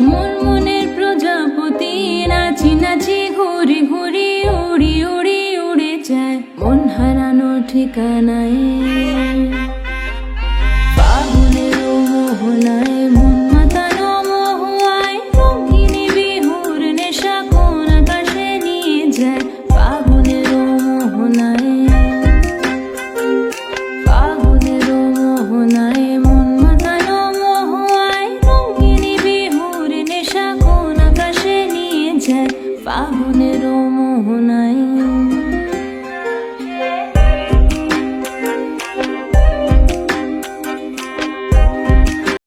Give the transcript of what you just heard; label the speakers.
Speaker 1: মোর মনের প্রজাপতি নাচি নাচি উড়ে যায়। ঠিকানায়। মোহনায় যায় ফাগুনের